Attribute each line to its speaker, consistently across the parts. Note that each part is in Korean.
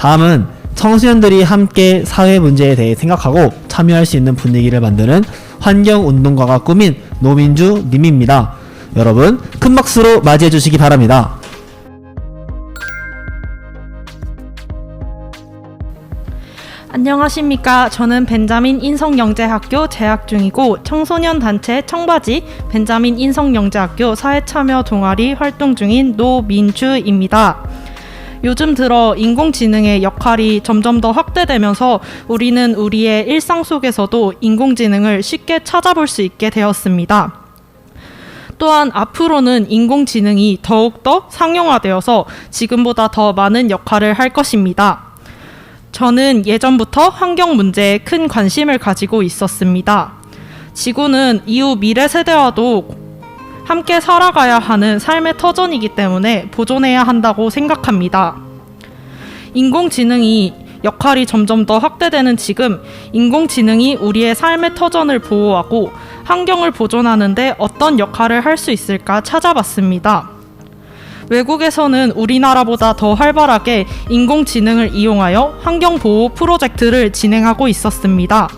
Speaker 1: 다음은 청소년들이 함께 사회 문제에 대해 생각하고 참여할 수 있는 분위기를 만드는 환경운동가가 꾸민 노민주 님입니다. 여러분 큰 박수로 맞이해 주시기 바랍니다.
Speaker 2: 안녕하십니까. 저는 벤자민 인성영재학교 재학 중이고 청소년 단체 청바지 벤자민 인성영재학교 사회참여 동아리 활동 중인 노민주입니다. 요즘 들어 인공지능의 역할이 점점 더 확대되면서 우리는 우리의 일상 속에서도 인공지능을 쉽게 찾아볼 수 있게 되었습니다. 또한 앞으로는 인공지능이 더욱더 상용화되어서 지금보다 더 많은 역할을 할 것입니다. 저는 예전부터 환경 문제에 큰 관심을 가지고 있었습니다. 지구는 이후 미래 세대와도 함께 살아가야 하는 삶의 터전이기 때문에 보존해야 한다고 생각합니다. 인공지능이 역할이 점점 더 확대되는 지금 인공지능이 우리의 삶의 터전을 보호하고 환경을 보존하는데 어떤 역할을 할 수 있을까 찾아봤습니다. 외국에서는 우리나라보다 더 활발하게 인공지능을 이용하여 환경보호 프로젝트를 진행하고 있었습니다.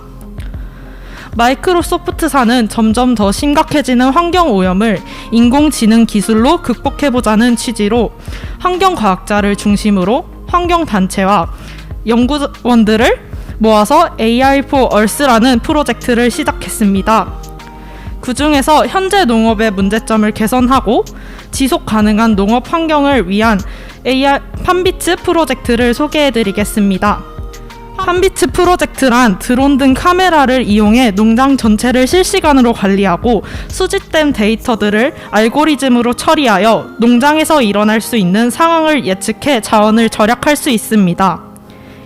Speaker 2: 마이크로소프트사는 점점 더 심각해지는 환경 오염을 인공지능 기술로 극복해보자는 취지로 환경과학자를 중심으로 환경단체와 연구원들을 모아서 AI for Earth라는 프로젝트를 시작했습니다. 그 중에서 현재 농업의 문제점을 개선하고 지속 가능한 농업 환경을 위한 AI 판비츠 프로젝트를 소개해 드리겠습니다. 판비츠 프로젝트란 드론 등 카메라를 이용해 농장 전체를 실시간으로 관리하고 수집된 데이터들을 알고리즘으로 처리하여 농장에서 일어날 수 있는 상황을 예측해 자원을 절약할 수 있습니다.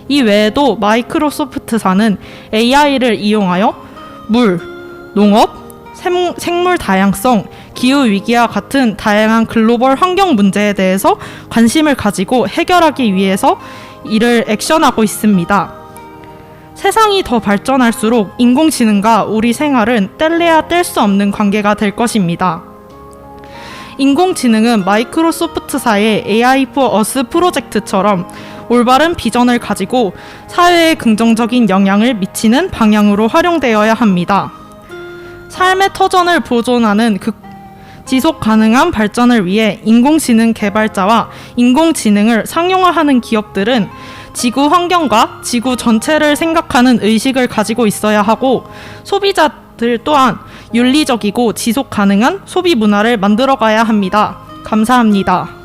Speaker 2: 이 외에도 마이크로소프트사는 AI를 이용하여 물, 농업, 생- 생물 다양성, 기후 위기와 같은 다양한 글로벌 환경 문제에 대해서 관심을 가지고 해결하기 위해서 이를 액션하고 있습니다. 세상이 더 발전할수록 인공지능과 우리 생활은 뗄래야 뗄 수 없는 관계가 될 것입니다. 인공지능은 마이크로소프트사의 AI for Us 프로젝트처럼 올바른 비전을 가지고 사회에 긍정적인 영향을 미치는 방향으로 활용되어야 합니다. 삶의 터전을 보존하는 극 지속 가능한 발전을 위해 인공지능 개발자와 인공지능을 상용화하는 기업들은 지구 환경과 지구 전체를 생각하는 의식을 가지고 있어야 하고 소비자들 또한 윤리적이고 지속 가능한 소비 문화를 만들어 가야 합니다. 감사합니다.